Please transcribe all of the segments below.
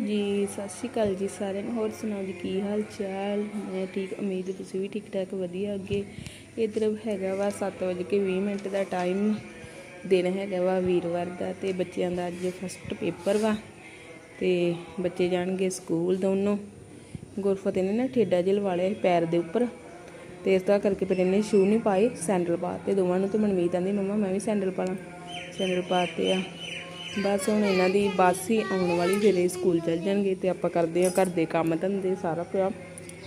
ਜੀ, ਸਤਿ ਸ਼੍ਰੀ ਅਕਾਲ ਜੀ ਸਾਰਿਆਂ ਨੂੰ। ਹੋਰ ਸੁਣਾਓ ਜੀ, ਕੀ ਹਾਲ ਚਾਲ? ਮੈਂ ਠੀਕ, ਉਮੀਦ ਤੁਸੀਂ ਵੀ ਠੀਕ ਠਾਕ ਵਧੀਆ ਅੱਗੇ। ਇਧਰ ਹੈਗਾ ਵਾ 7:20 ਮਿੰਟ ਦਾ ਟਾਈਮ ਦਿਨ ਹੈਗਾ ਵਾ ਵੀਰਵਾਰ ਦਾ ਤੇ ਬੱਚਿਆਂ ਦਾ ਅੱਜ ਫਸਟ ਪੇਪਰ ਵਾ ਤੇ ਬੱਚੇ ਜਾਣਗੇ ਸਕੂਲ ਦੋਨੋਂ। ਗੁਰਫਤਿਹ ਨੇ ਨਾ ਠੇਡਾ ਜਿਹਾ ਲਵਾ ਲਿਆ ਪੈਰ ਦੇ ਉੱਪਰ ਤੇ ਇਸ ਤਰ੍ਹਾਂ ਕਰਕੇ ਫਿਰ ਇਹਨੇ ਸ਼ੂ ਨਹੀਂ ਪਾਏ ਸੈਂਡਲ ਪਾਤੇ ਦੋਵਾਂ ਨੂੰ ਤੇ ਮਨਮੀਤ ਆਂਦੀ, ਮੰਮਾ ਮੈਂ ਵੀ ਸੈਂਡਲ ਪਾ ਲਾਂ ਸੈਂਡਲ ਪਾਤੇ ਆ। ਬਸ ਹੁਣ ਇਹਨਾਂ ਦੀ ਬੱਸ ਹੀ ਆਉਣ ਵਾਲੀ ਫਿਰ ਇਹ ਸਕੂਲ ਚੱਲ ਜਾਣਗੇ ਤੇ ਆਪਾਂ ਕਰਦੇ ਆ ਘਰ ਦੇ ਕੰਮ ਧੰਦੇ ਸਾਰਾ ਪਿਆ।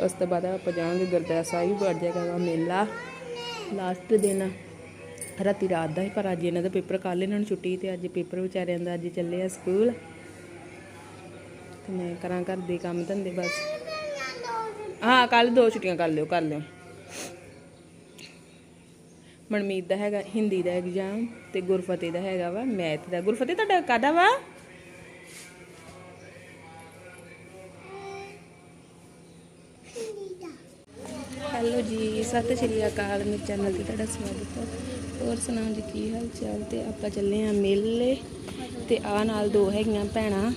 ਉਸ ਤੋਂ ਬਾਅਦ ਆਪਾਂ ਜਾਵਾਂਗੇ ਗੁਰਦੁਆਰਾ ਸਾਹਿਬ, ਬੜ ਜਾਏਗਾ ਮੇਲਾ। ਲਾਸਟ ਦਿਨ ਰਾਤੀ ਰਾਤ ਦਾ ਹੀ, ਪਰ ਅੱਜ ਇਹਨਾਂ ਦਾ ਪੇਪਰ ਕੱਲ੍ਹ ਇਹਨਾਂ ਨੂੰ ਛੁੱਟੀ ਤੇ ਅੱਜ ਪੇਪਰ ਵਿਚਾਰਿਆਂ ਦਾ ਅੱਜ ਚੱਲੇ ਆ ਸਕੂਲ। ਤੇ ਮੈਂ ਕਰਾਂ ਘਰ ਦੇ ਕੰਮ ਧੰਦੇ ਬਸ। ਹਾਂ ਕੱਲ ਦੋ ਛੁੱਟੀਆਂ ਕਰ ਲਿਓ ਕਰ ਲਿਓ। ਮਨਮੀਤ ਦਾ ਹੈਗਾ, ਹਿੰਦੀ ਦਾ ਐਗਜ਼ਾਮ ਤੇ ਗੁਰਫਤਿਹ ਦਾ ਹੈਗਾ ਵਾ ਮੈਥ ਦਾ। ਗੁਰਫਤਿਹ ਤੁਹਾਡਾ ਕਾਦਾ ਵਾ? ਹੈਲੋ ਜੀ, ਸਤਿ ਸ਼੍ਰੀ ਅਕਾਲ, ਮੇਰੇ ਚੈਨਲ ਤੇ ਤੁਹਾਡਾ ਸਵਾਗਤ ਹੈ। ਹੋਰ ਸੁਣਾਓ ਜੀ, ਕੀ ਹਾਲ ਚਾਲ ਤੇ ਆਪਾਂ ਚੱਲੇ ਆ ਮੇਲੇ ਤੇ ਆ ਨਾਲ ਦੋ ਹੈਗੀਆਂ ਭੈਣਾਂ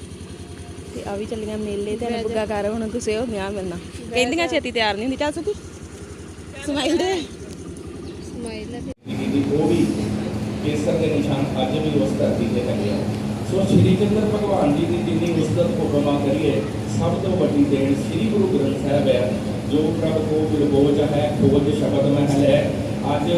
ਤੇ ਆ ਵੀ ਚੱਲੀਆਂ ਮੇਲੇ ਤੇ ਬੁੱਗਾ ਕਰ, ਹੁਣ ਗੁੱਸੇ ਹੋ ਗਿਆ ਮੇਰੇ ਨਾਲ। ਕਹਿੰਦੀਆਂ ਛੇਤੀ ਤਿਆਰ ਨਹੀਂ ਹੁੰਦੀ, ਚੱਲ ਸੁਕੀ ਸਮਾਈਲ ਦੇ। ਦੀ ਉਹ ਵੀ ਕੇਸਰ ਦੇ ਨਿਸ਼ਾਨ ਅੱਜ ਵੀ ਉਸ ਧਰਤੀ ਤੇ ਹੈਗੇ ਆ। ਸੋ ਸ਼੍ਰੀ ਚੰਦਰ ਭਗਵਾਨ ਜੀ ਦੀ ਜਿੰਨੀ ਉਸਤਤ ਹੁਕਮਾ ਕਰੀਏ, ਸਭ ਤੋਂ ਵੱਡੀ ਦੇਣ ਸ੍ਰੀ ਗੁਰੂ ਗ੍ਰੰਥ ਸਾਹਿਬ ਹੈ, ਜੋ ਪ੍ਰਭ ਕੋ ਬਿਲਬੋਚ ਹੈ ਖੋਜ ਸ਼ਬਦ ਮਹਿਲ ਹੈ। ਅੱਜ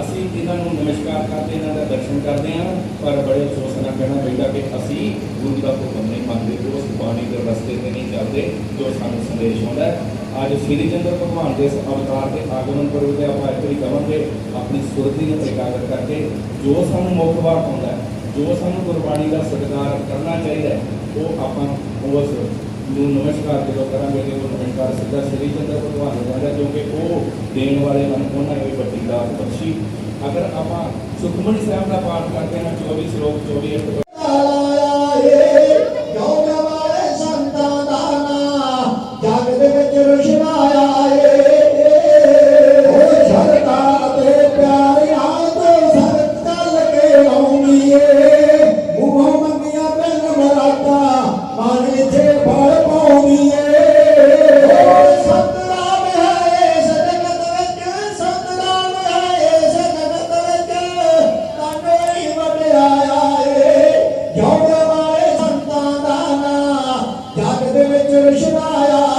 ਅਸੀਂ ਇਹਨਾਂ ਨੂੰ ਨਮਸਕਾਰ ਕਰਦੇ, ਇਹਨਾਂ ਦਾ ਦਰਸ਼ਨ ਕਰਦੇ ਹਾਂ, ਪਰ ਬੜੇ ਅਫਸੋਸ ਨਾਲ ਕਹਿਣਾ ਪੈਂਦਾ ਕਿ ਅਸੀਂ ਗੁਰੂ ਦਾ ਹੁਕਮ ਨਹੀਂ ਮੰਨਦੇ, ਉਸ ਬਾਣੀ ਦੇ ਰਸਤੇ ਤੇ ਨਹੀਂ ਚੱਲਦੇ ਜੋ ਸਾਨੂੰ ਸੰਦੇਸ਼ ਆਉਂਦਾ ਅੱਜ ਸ੍ਰੀ ਚੰਦਰ ਭਗਵਾਨ ਦੇ ਇਸ ਅਵਤਾਰ ਦੇ ਆਗਮਨ ਪੁਰਬ ਤੇ ਆਪਾਂ ਇੱਥੇ ਵੀ ਕਵਾਂਗੇ ਆਪਣੀ ਸੁਰਤੀ ਨੂੰ ਇਕਾਗਰ ਕਰਕੇ, ਜੋ ਸਾਨੂੰ ਮੁੱਖ ਬਾਤ ਆਉਂਦਾ ਜੋ ਸਾਨੂੰ ਗੁਰਬਾਣੀ ਦਾ ਸਤਿਕਾਰ ਕਰਨਾ ਚਾਹੀਦਾ ਉਹ ਆਪਾਂ ਉਸ ਨੂੰ ਨਮਸਕਾਰ ਜਦੋਂ ਕਰਾਂਗੇ ਤੇ ਉਹ ਨਮਸਕਾਰ ਸਿੱਧਾ ਸ੍ਰੀ ਚੰਦਰ ਭਗਵਾਨ ਨੂੰ ਜਾਂਦਾ ਕਿਉਂਕਿ ਉਹ ਦੇਣ ਵਾਲੇ ਹਨ, ਉਹਨਾਂ ਨੇ ਵੱਡੀ ਦਾਤ ਬਖਸ਼ੀ। ਅਗਰ ਆਪਾਂ ਸੁਖਮਨੀ ਸਾਹਿਬ ਦਾ ਪਾਠ ਕਰਦੇ ਹਾਂ 24 ਸ਼ਲੋਕ 24 ਅੱਠ ਜਗ ਦੇ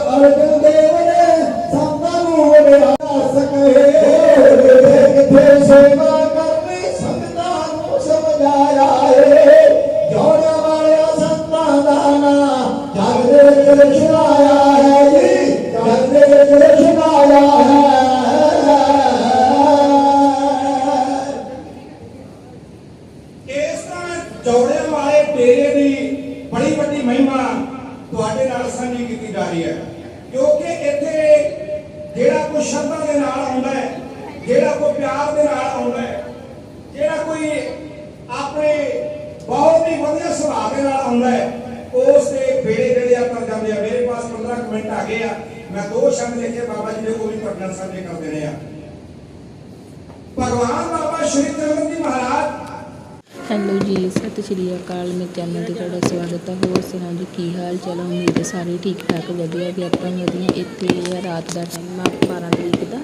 ਅਰਜਨ ਦੇਵ ਨੇ ਸੰਤਾਂ ਨੂੰ ਵਡਿਆ ਸਕੇ ਕਿਥੇ ਸੇਵਾ ਕਰਨੀ ਸੰਗਤਾਂ ਨੂੰ ਸਮਝਾਇਆ ਏ। ਜੋੜਿਆ ਵਾਲਿਆ ਸੰਤਾਂ ਦਾ ਨਾਂ ਜਗ ਦੇ ਵਿੱਚ ਰਚਨਾਇਆ ਹੈ ਜੀ। ਜਗ ਦੇ ਵਿੱਚ ਰਚਨਾਇਆ ਹੈ। ਇਸ ਤਰ੍ਹਾਂ ਚੌੜੇ ਵਾਲੇ ਡੇਰੇ ਦੀ ਬੜੀ ਵੱਡੀ ਮਹਿਮਾ ਤੁਹਾਡੇ ਨਾਲ ਸਾਂਝੀ ਕੀਤੀ ਜਾ ਰਹੀ ਹੈ। ਕਿਉਂਕਿ ਇੱਥੇ ਜਿਹੜਾ ਕੋਈ ਸ਼ਰਧਾ ਦੇ ਨਾਲ ਆਉਂਦਾ ਹੈ, ਜਿਹੜਾ ਕੋਈ ਪਿਆਰ ਦੇ ਨਾਲ ਆਉਂਦਾ ਹੈ, ਜਿਹੜਾ ਕੋਈ ਆਪਣੇ ਬਹੁਤ ਹੀ ਵਧੀਆ ਸੁਭਾਅ ਦੇ ਨਾਲ ਆਉਂਦਾ ਹੈ, ਉਸ ਦੇ ਬੇੜੇ ਜਿਹੜੇ ਆ ਕਰ ਜਾਂਦੇ ਆ। ਮੇਰੇ ਪਾਸ 15 ਕੁ ਮਿੰਟ ਆ ਗਏ ਆ। ਮੈਂ ਦੋ ਸ਼ਬਦ ਲਿਖੇ ਬਾਬਾ ਜੀ ਦੇ ਕੋਲ ਵੀ ਤੁਹਾਡੇ ਨਾਲ ਸਾਂਝੇ ਕਰ ਦੇਣੇ ਆ। ਭਗਵਾਨ ਬਾਬਾ ਸ਼੍ਰੀ ਚੰਦਰ ਜੀ ਹੈਲੋ ਜੀ, ਸਤਿ ਸ਼੍ਰੀ ਅਕਾਲ ਮੇਰੇ ਚੈਨਲ ਤੇ ਤੁਹਾਡਾ ਸਵਾਗਤ ਹੈ। ਹੋਰ ਸੁਣਾਓ ਜੀ, ਕੀ ਹਾਲ ਚਾਲ ਉਮੀਦ ਹੈ ਸਾਰੇ ਠੀਕ ਠਾਕ ਵਧੀਆ ਵੀ ਆਪਾਂ ਵੀ ਵਧੀਆ। ਇੱਥੇ ਹੈ ਰਾਤ ਦਾ ਟਾਈਮ ਆ 12 ਤਰੀਕ ਦਾ।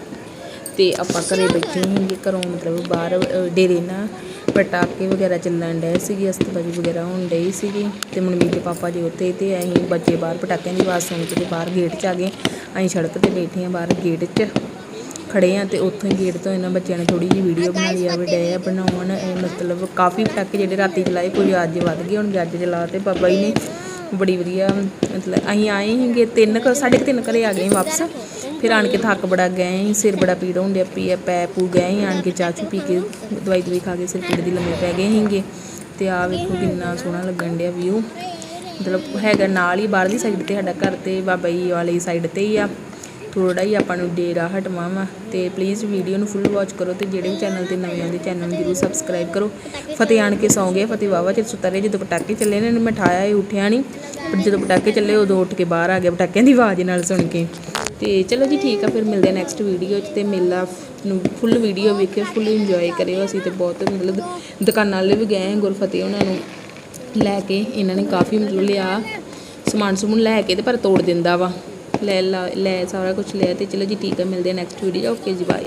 ਤੇ ਆਪਾਂ ਘਰੇ ਬੈਠੇ ਹਾਂਗੇ, ਘਰੋਂ ਮਤਲਬ ਬਾਹਰ ਡੇਰੇ ਨਾ ਪਟਾਕੇ ਵਗੈਰਾ ਚੱਲਣ ਡਏ ਸੀਗੇ, ਅਸਤਬਾਜੀ ਵਗੈਰਾ ਹੋਣ ਡਈ ਸੀਗੀ। ਤੇ ਮਨਮੀਤ ਦੇ ਪਾਪਾ ਜੀ ਉੱਥੇ ਤੇ ਅਸੀਂ ਬੱਚੇ ਬਾਹਰ ਪਟਾਕਿਆਂ ਦੀ ਆਵਾਜ਼ ਸੁਣ ਕੇ ਬਾਹਰ ਗੇਟ 'ਚ ਆ ਗਏ। ਅਸੀਂ ਸੜਕ ਤੇ ਬੈਠੇ ਹਾਂ, ਬਾਹਰ ਗੇਟ 'ਚ। ਖੜੇ ਆ ਤੇ ਉੱਥੋਂ ਹੀ ਗੇਟ ਤੋਂ ਇਹਨਾਂ ਬੱਚਿਆਂ ਨੇ ਥੋੜੀ ਜਿਹੀ ਵੀਡੀਓ ਬਣਾ ਲਈ ਆ ਵੀ ਡੇ ਆ ਬਣਾਉਣ। ਮਤਲਬ ਕਾਫੀ ਪਟਾਕੇ ਜਿਹੜੇ ਰਾਤੀ ਚਲਾਏ ਕੁਝ ਅੱਜ ਵੱਧ ਗਏ ਹੁਣ ਅੱਜ ਚਲਾ ਤੇ ਬਾਬਾ ਜੀ ਨੇ ਬੜੀ ਵਧੀਆ ਮਤਲਬ ਅਸੀਂ ਆਏ ਸੀਗੇ ਤਿੰਨ ਕੁ ਸਾਢੇ ਕੁ ਤਿੰਨ ਘਰੇ ਆ ਗਏ ਵਾਪਸ। ਫਿਰ ਆਣ ਕੇ ਥੱਕ ਬੜਾ ਗਏ ਸੀ, ਸਿਰ ਬੜਾ ਪੀੜ ਹੁੰਦਿਆ ਪੀ ਪੈ ਪੂ ਗਏ ਸੀ, ਆਣ ਕੇ ਚਾਹ ਚੂ ਪੀ ਕੇ ਦਵਾਈ ਦਵਾਈ ਖਾ ਕੇ ਸਿਰ ਪੀੜ ਦੀ ਲੰਮੇ ਪੈ ਗਏ ਸੀਗੇ। ਤੇ ਆ ਵੇਖੋ ਕਿੰਨਾ ਸੋਹਣਾ ਲੱਗਣ ਡਿਆ ਵਿਊ ਮਤਲਬ ਹੈਗਾ ਨਾਲ ਹੀ ਬਾਹਰਲੀ ਸਾਈਡ ਤੇ ਸਾਡਾ ਘਰ ਤੇ ਬਾਬਾ ਜੀ ਵਾਲੀ ਸਾਈਡ ਤੇ ਹੀ ਆ। ਥੋੜਾ ਹੀ ਆਪਾਂ ਨੂੰ ਡੇਰਾ ਹਟਵਾ ਵਾ ਤੇ ਪਲੀਜ਼ ਵੀਡੀਓ ਨੂੰ ਫੁੱਲ ਵਾਚ ਕਰੋ ਤੇ ਜਿਹੜੇ ਵੀ ਚੈਨਲ ਤੇ ਨਵੇਂ ਆਉਂਦੇ ਚੈਨਲ ਨੂੰ ਜਰੂਰ ਸਬਸਕ੍ਰਾਈਬ ਕਰੋ। ਫਤਿਹ ਆਣ ਕੇ ਸੌਂ ਗਏ ਫਤਿਹ ਵਾਵਾ ਚਿਰ ਸੁੱਤਾ ਰਹੇ, ਜਦੋਂ ਪਟਾਕੇ ਚੱਲੇ ਨੇ ਮੈਂ ਠਾਇਆ, ਇਹ ਉੱਠਿਆ ਨਹੀਂ ਪਰ ਜਦੋਂ ਪਟਾਕੇ ਚੱਲੇ, ਉਦੋਂ ਉੱਠ ਕੇ ਬਾਹਰ ਆ ਗਿਆ, ਪਟਾਕਿਆਂ ਦੀ ਆਵਾਜ਼ ਨਾਲ ਸੁਣ ਕੇ। ਤੇ ਚਲੋ ਜੀ ਠੀਕ ਆ, ਫਿਰ ਮਿਲਦੇ ਆ ਨੈਕਸਟ ਵੀਡੀਓ 'ਚ ਤੇ ਮੇਲਾ ਨੂੰ ਫੁੱਲ ਵੀਡੀਓ ਵੇਖਿਓ ਫੁੱਲ ਇੰਜੋਏ ਕਰਿਓ। ਅਸੀਂ ਤੇ ਬਹੁਤ ਮਤਲਬ ਦੁਕਾਨਾਂ ਵਾਲੇ ਵੀ ਗਏ ਆ, ਗੁਰਫਤਿਹ ਉਹਨਾਂ ਨੂੰ ਲੈ ਕੇ, ਇਹਨਾਂ ਨੇ ਕਾਫੀ ਮਤਲਬ ਲਿਆ ਸਮਾਨ ਸਮੂਨ ਲੈ ਕੇ ਤੇ ਪਰ ਤੋੜ ਦਿੰਦਾ ਵਾ। ਲੈ ਲਾ- ਲੈ ਸਾਰਾ ਕੁਝ ਲਿਆ ਅਤੇ ਚਲੋ ਜੀ ਠੀਕ ਆ, ਮਿਲਦੇ ਆ ਨੈਕਸਟ ਵੀਡੀਓ ਓਕੇ ਜੀ ਬਾਏ